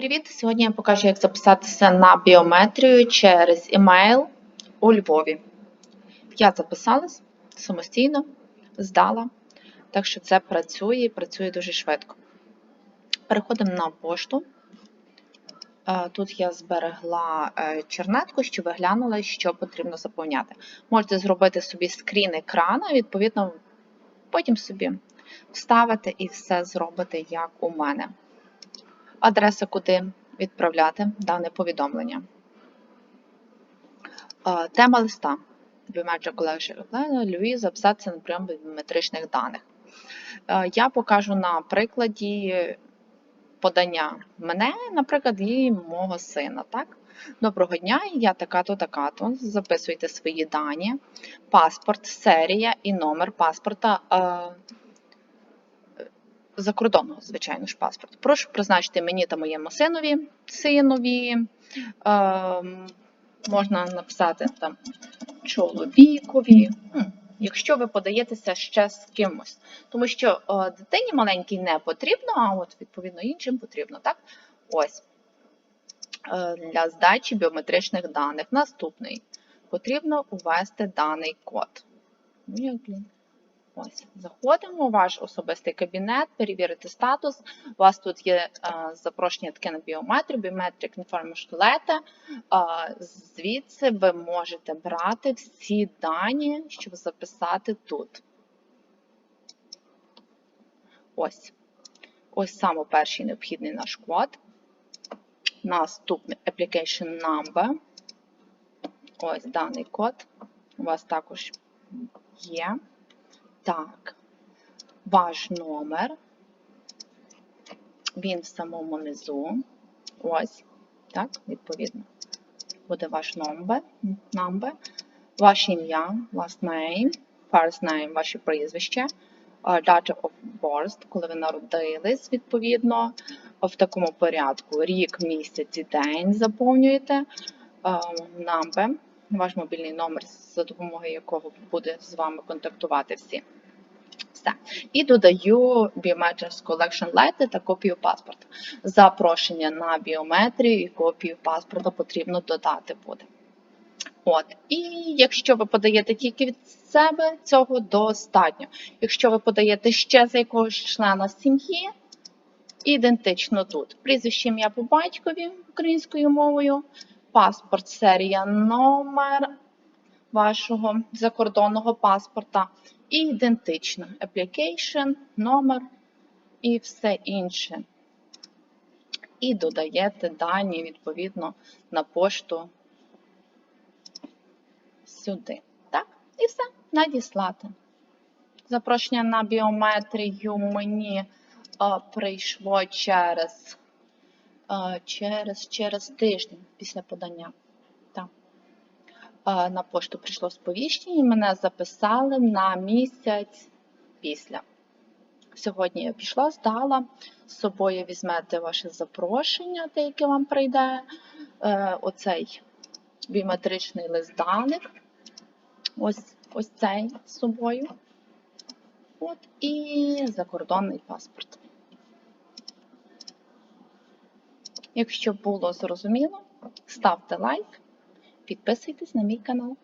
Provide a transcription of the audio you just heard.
Привіт! Сьогодні я покажу, як записатися на біометрію через емейл у Львові. Я записалась самостійно, здала, так що це працює і працює дуже швидко. Переходимо на пошту. Е, Тут я зберегла е, чернетку, щоб ви глянули, що потрібно заповняти. Можете зробити собі скрін екрана, відповідно, потім собі вставити і все зробити, як у мене адреса, куди відправляти дане повідомлення. Е, Тема листа. Biometric Collection Plan, Львів записатися на прийом біометричних даних. Е, Я покажу на прикладі подання мене, наприклад, і мого сина. Так? Доброго дня, я така-то, така-то. Записуйте свої дані, паспорт, серія і номер паспорта. Закордонного, звичайно ж, паспорт. Прошу призначити мені та моєму синові, синові. Е, можна написати там чоловікові. Якщо ви подаєтеся ще з кимось. Тому що е, дитині маленькій не потрібно, а от відповідно іншим потрібно. так? Ось. Е, для здачі біометричних даних. Наступний. Потрібно ввести даний код. Ось, заходимо у ваш особистий кабінет, перевірити статус. У вас тут є е, запрошення таке на біометрію, Biometric Information. Е, звідси ви можете брати всі дані, щоб записати тут. Ось. Ось саме перший необхідний наш код. Наступний Application Number. Ось даний код. У вас також є. Так, ваш номер. Він в самому низу. Ось, так, відповідно. Буде ваш номер, number, ваше ім'я, last name, first name, ваше прізвище, date of birth, коли ви народились, відповідно, в такому порядку. Рік, місяць і день заповнюєте. Number, ваш мобільний номер, за допомогою якого буде з вами контактувати всі. Все. І додаю Biometrics Collection Letter та копію паспорта. Запрошення на біометрію і копію паспорта потрібно додати буде. От. І якщо ви подаєте тільки від себе, цього достатньо. Якщо ви подаєте ще за якогось члена сім'ї, ідентично тут. Прізвище ім'я по батькові українською мовою, паспорт, серія, номер вашого закордонного паспорта. І ідентично. Application, номер і все інше. І додаєте дані, відповідно, на пошту сюди. Так? І все, надіслати. Запрошення на біометрію мені прийшло через, через, через тиждень після подання. Так. На пошту прийшло сповіщення і мене записали на місяць після. Сьогодні я пішла, здала, з собою візьмете ваше запрошення, те, яке вам прийде, е, оцей біометричний лист ось, ось цей з собою. От, і закордонний паспорт. Якщо було зрозуміло, ставте лайк, підписуйтесь на мій канал.